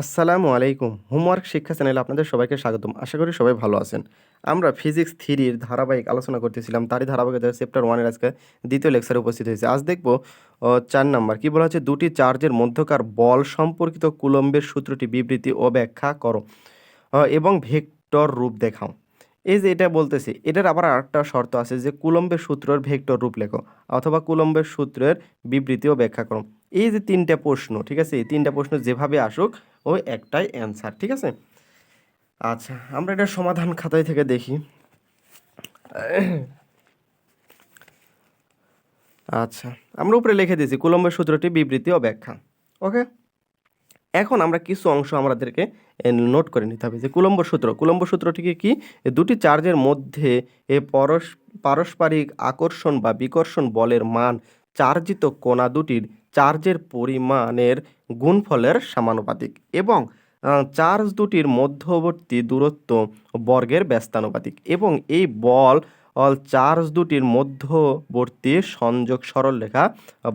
আসসালামু আলাইকুম। হোমওয়ার্ক শিক্ষা চ্যানেলে আপনাদের সবাইকে স্বাগতম। আশা করি সবাই ভালো আছেন। আমরা ফিজিক্স থ্রির ধারাবাহিক আলোচনা করতেছিলাম। তারই ধারাবাহিকতা চ্যাপ্টার ওয়ানের আজকে দ্বিতীয় লেকচারে উপস্থিত হয়েছে। আজ দেখব চার নাম্বার। কী বলা হচ্ছে? দুটি চার্জের মধ্যকার বল সম্পর্কিত কুলম্বের সূত্রটি বিবৃতি ও ব্যাখ্যা করো। এবং ভেক্টর রূপ দেখাও। এই যে এটা বলতেছি, এটার আবার আরেকটা শর্ত আছে যে কুলম্বের সূত্রের ভেক্টর রূপ লেখো অথবা কুলম্বের সূত্রের বিবৃতি ও ব্যাখ্যা করো। এই যে তিনটা প্রশ্ন, ঠিক আছে? এই তিনটা প্রশ্ন যেভাবে আসুক ওই একটাই অ্যান্সার ঠিক আছে? আচ্ছা আমরা এটা সমাধান খাতায় থেকে দেখি। আচ্ছা আমরা উপরে লিখে দিয়েছি, কুলম্বের সূত্রটি বিবৃতি ও ব্যাখ্যা, ওকে? এখন আমরা কিছু অংশ আমাদেরকে নোট করে নিতে হবে, যে কুলম্ব সূত্র কুলম্ব সূত্রটিকে কি? দুটি চার্জের মধ্যে এ পরস, পারস্পরিক আকর্ষণ বা বিকর্ষণ বলের মান চার্জিত কণা দুটির চার্জের পরিমাণের গুণফলের সমানুপাতিক এবং চার্জ দুটির মধ্যবর্তী দূরত্ব বর্গের ব্যস্তানুপাতিক এবং এই বল অল চার্জ দুটির মধ্যবর্তী সংযোগ সরলরেখা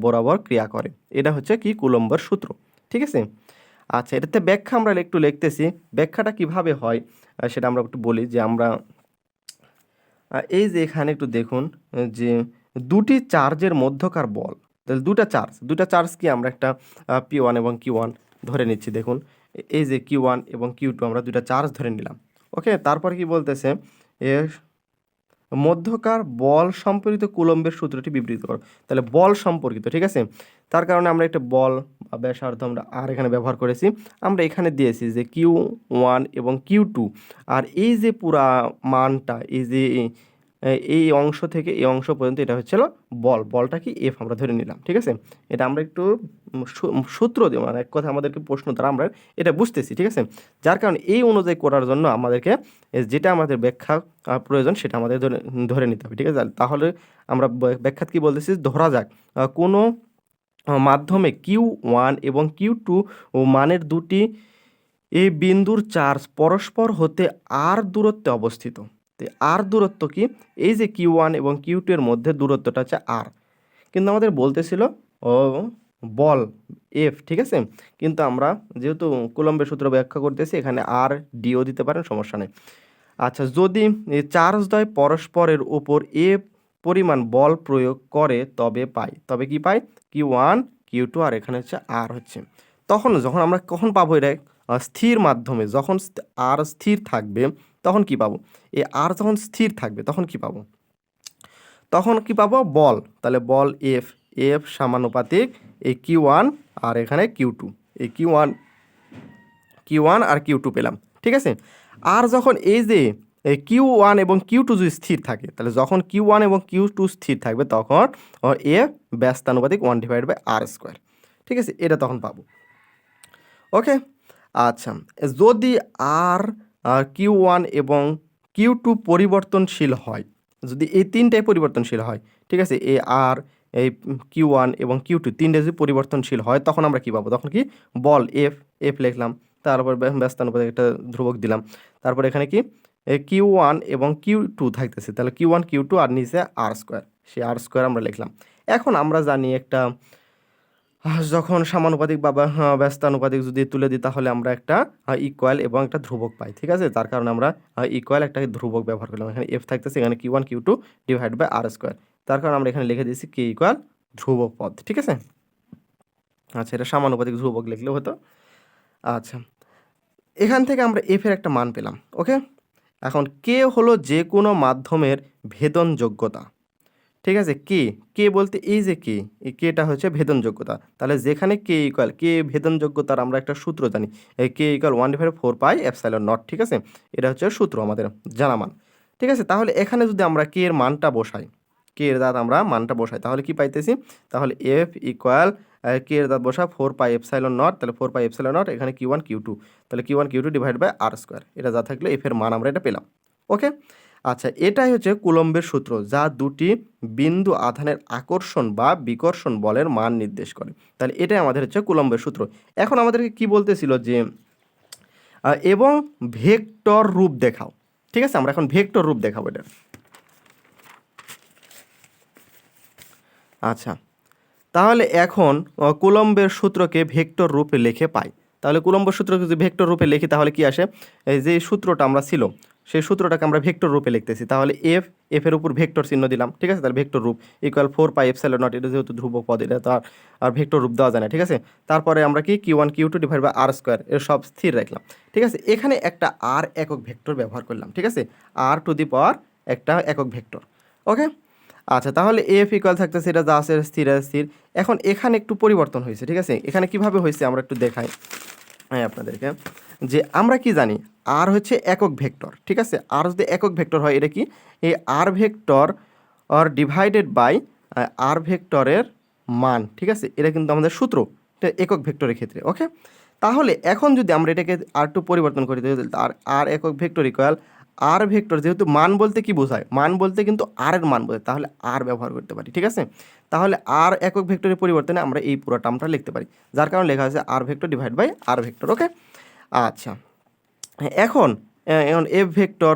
বরাবর ক্রিয়া করে। এটা হচ্ছে কি? কুলম্বর সূত্র। ঠিক আছে? আচ্ছা এটাতে ব্যাখ্যা আমরা একটু লিখতেছি। ব্যাখ্যাটা কীভাবে হয় সেটা আমরা একটু বলি যে আমরা এই যে এখানে একটু দেখুন যে দুটি চার্জের মধ্যকার বল। তাহলে দুটা চার্জ দুটা চার্জ কি আমরা একটা পি ওয়ান এবং কিউ ওয়ান ধরে নিচ্ছি, দেখুন। এই যে কিউ ওয়ান এবং কিউ টু আমরা দুটা চার্জ ধরে নিলাম। ওকে, তারপর কি বলতেছে? এ মধ্যকার বল সম্পর্কিত কুলম্বের সূত্রটি বিবৃত করো। তাহলে বল সম্পর্কিত, ঠিক আছে? তার কারণে আমরা একটা বল বা ব্যাসার্ধ আমরা আর এখানে ব্যবহার করেছি। আমরা এখানে দিয়েছি যে কিউ ওয়ান এবং কিউ টু আর এই যে পুরা মানটা, এই যে এই অংশ থেকে এই অংশ পর্যন্ত এটা হচ্ছিল বল। বলটা কি এফ আমরা ধরে নিলাম, ঠিক আছে? এটা আমরা একটু সূত্র দিয়ে মানে এক কথা আমাদেরকে প্রশ্ন দ্বারা আমরা এটা বুঝতেছি, ঠিক আছে? যার কারণে এই অনুযায়ী করার জন্য আমাদেরকে যেটা আমাদের ব্যাখ্যা প্রয়োজন সেটা আমাদের ধরে ধরে নিতে হবে, ঠিক আছে? তাহলে আমরা ব্যাখ্যাত কি বলতেছি? ধরা যাক কোনো মাধ্যমে কিউ ওয়ান এবং কিউ টু মানের দুটি এই বিন্দুর চার্জ পরস্পর হতে আর দূরত্বে অবস্থিত। তো আর দূরত্ব কি? এই যে কিউ ওয়ান এবং কিউ টু এর মধ্যে দূরত্বটা হচ্ছে আর কিন্তু আমাদের বলতেছিল, ও, বল এফ ঠিক আছে? কিন্তু আমরা যেহেতু কুলম্বের সূত্র ব্যাখ্যা করতেছি, এখানে আর ডিও দিতে পারেন, সমস্যা নেই। আচ্ছা যদি এই চার্জদ্বয় পরস্পরের ওপর এ পরিমাণ বল প্রয়োগ করে, তবে পাই। তবে কি পাই? কিউ ওয়ান কিউ টু আর এখানে হচ্ছে আর হচ্ছে। তখন যখন আমরা কখন পাবো এটা? স্থির মাধ্যমে যখন আর স্থির থাকবে, তখন কি পাবো? এই আর যখন স্থির থাকবে, তখন কি পাবো? তখন কি পাবো? বল। তাহলে বল এফ। এফ সমানুপাতিক এই কিউ ওয়ান, আর এখানে কিউ টু। এই কিউ ওয়ান কিউ ওয়ান আর কিউ টু পেলাম। ঠিক আছে? আর যখন এই যে কিউ ওয়ান এবং কিউ টু যদি স্থির থাকে, তাহলে যখন কিউ ওয়ান এবং কিউ টু স্থির থাকবে, তখন এ ব্যস্তানুপাতিক one divide by r square. ঠিক আছে? এটা তখন পাবো। ওকে? আচ্ছা যদি আর কিউ ওয়ান এবং কিউ টু পরিবর্তনশীল হয়, যদি এই তিনটাই পরিবর্তনশীল হয়, ঠিক আছে এ আর এই কিউ ওয়ান এবং কিউ টু তিনটে যদি পরিবর্তনশীল হয়, তখন আমরা কি পাবো? তখন কি? বল এফ এফ লিখলাম, তারপর ব্য- ব্যস্তানুপাতিক একটা ধ্রুবক দিলাম, তারপর এখানে কি? কিউ ওয়ান এবং কিউ টু থাকতেছে, তাহলে কিউ ওয়ান কিউ টু আর নিচে আর স্কোয়ার সেই আর স্কোয়ার আমরা লিখলাম। এখন আমরা জানি একটা যখন সমানুপাতিক বা হ্যাঁ, ব্যস্তানুপাতিক যদি তুলে দিই তাহলে আমরা একটা ইকুয়াল এবং একটা ধ্রুবক পাই ঠিক আছে? তার কারণে আমরা ইকুয়াল একটা ধ্রুবক ব্যবহার করলাম। এখানে এফ থাকতেছে এখানে Q one Q two divide by r square তার কারণে আমরা এখানে লিখে দিয়েছি কে ইকুয়াল ধ্রুবক পদ ঠিক আছে? আচ্ছা এটা সমানুপাতিক ধ্রুবক লিখলেও হতো। আচ্ছা এখান থেকে আমরা এফের একটা মান পেলাম ওকে এখন কে হলো যে কোনো মাধ্যমের ভেদন যোগ্যতা ঠিক আছে? কে? কে বলতে এই যে কে? এই কেটা হচ্ছে ভেদনযোগ্যতা তাহলে যেখানে কে ইকুয়াল কে ভেদনযোগ্যতার আমরা একটা সূত্র জানি। এই k equal one divide four pi epsilon naught ঠিক আছে? এটা হচ্ছে সূত্র আমাদের জানা মান। ঠিক আছে? তাহলে এখানে যদি আমরা কে এর মানটা বসাই, কে এর দাঁত আমরা মানটা বসাই, তাহলে কি পাইতেছি? তাহলে এফ ইকুয়াল কে এর দাঁত বসা ফোর পাই এফসাইলন নট তাহলে ফোর পাই এফসাইলন নট এখানে কিউ ওয়ান কিউ টু তাহলে Q one Q two divide by r square এটা যা থাকলে এফ এর মান আমরা এটা পেলাম। ওকে আচ্ছা এটাই হচ্ছে কুলম্বের সূত্র যা দুটি বিন্দু আধানের আকর্ষণ বা বিকর্ষণ বলের মান নির্দেশ করে। তাহলে এটাই আমাদের হচ্ছে কুলম্বের সূত্র। এখন আমাদেরকে কি বলতেছিল যে এবং ভেক্টর রূপ দেখাও। ঠিক আছে? আমরা এখন ভেক্টর রূপ দেখাবো এটা। আচ্ছা তাহলে এখন কুলম্বের সূত্রকে ভেক্টর রূপে লিখে পাই। তাহলে কুলম্ব সূত্রকে যদি ভেক্টর রূপে লিখি, তাহলে কি আসে? এই যে সূত্রটা আমরা ছিল সেই সূত্রটাকে আমরা ভেক্টর রূপে লিখতেছি। তাহলে এফ এফ এর উপর ভেক্টর চিহ্ন দিলাম, ঠিক আছে? তাহলে ভেক্টর রূপ ইকুয়াল ফোর পাই এফ সেলের নট এটা যেহেতু ধ্রুবক পদ, এটা তো আর ভেক্টর রূপ দেওয়া যায় না, ঠিক আছে? তারপরে আমরা কি? Q one Q two divide by r square এর সব স্থির রাখলাম, ঠিক আছে? এখানে একটা আর একক ভেক্টর ব্যবহার করলাম, ঠিক আছে? আর টু দি পাওয়ার একটা একক ভেক্টর, ওকে? আচ্ছা তাহলে এফ ইকুয়াল থাকতেছে, এটা যা আছে স্থির স্থির। এখন এখানে একটু পরিবর্তন হয়েছে, ঠিক আছে? এখানে কীভাবে হয়েছে, আমরা একটু দেখাই হ্যাঁ আপনাদেরকে। যে আমরা কি জানি? আর হচ্ছে একক ভেক্টর, ঠিক আছে? আর যদি একক ভেক্টর হয়, এটা কি? এই r vector or divided by r ভেক্টরের মান, ঠিক আছে? এটা কিন্তু আমাদের সূত্র একক ভেক্টরের ক্ষেত্রে ওকে তাহলে এখন যদি আমরা এটাকে আর একটু পরিবর্তন করি আর আর একক ভেক্টর ইকুয়াল আর ভেক্টর, যেহেতু মান বলতে কি বোঝায়? মান বলতে কিন্তু আর এর মান বোঝায়, তাহলে আর ব্যবহার করতে পারি, ঠিক আছে? তাহলে আর একক ভেক্টরের পরিবর্তনে আমরা এই পুরো টার্মটা লিখতে পারি, যার কারণে লেখা আছে r vector divide by r vector okay আচ্ছা। এখন এখন এফ ভেক্টর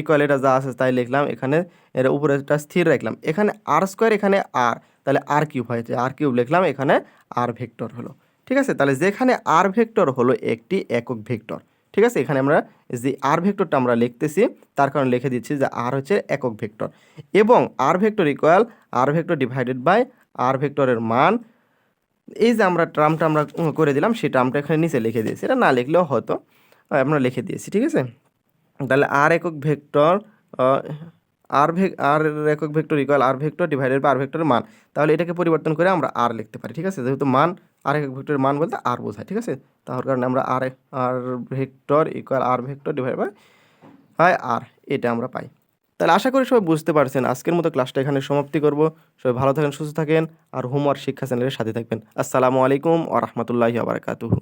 ইকুয়াল এটা যা আছে তাই লিখলাম, এখানে এর উপরে এটা স্থির রাখলাম। এখানে আর স্কোয়ার এখানে আর তাহলে আর কিউব হয়েছে আর কিউব লিখলাম, এখানে আর ভেক্টর হলো। ঠিক আছে? তাহলে যেখানে আর ভেক্টর হলো একটি একক ভেক্টর। ঠিক আছে? এখানে আমরা যে আর ভেক্টরটা আমরা লিখতেছি, তার কারণে লিখে দিচ্ছি যে আর হচ্ছে একক ভেক্টর। এবং r vector equal r vector divided by r ভেক্টরের মান এই যে আমরা ট্রামটা আমরা করে দিলাম, সেই ট্রামটা এখানে নিচে লিখে দিয়েছি। এটা না লিখলেও হয়তো আমরা লিখে দিয়েছি, ঠিক আছে? তাহলে আর একক ভেক্টর আর ভেক আর একক vector equal r vector divided by r ভেক্টরের মান। তাহলে এটাকে পরিবর্তন করে আমরা আর লিখতে পারি, ঠিক আছে? যেহেতু মান আর একক ভেক্টরের মান বলতে আর বোঝায়, ঠিক আছে? তার কারণে আমরা আর r vector equal r vector divide by হয় আর এটা আমরা পাই। তাহলে আশা করি সবাই বুঝতে পারছেন। আজকের মতো ক্লাসটা এখানে সমাপ্তি করব। সবাই ভালো থাকেন, সুস্থ থাকেন, আর হোমওয়ার্ক শিক্ষা চ্যানেলের সাথে থাকবেন। আসসালামু আলাইকুম আ রহমতুল্লাহি আবরকাতুহু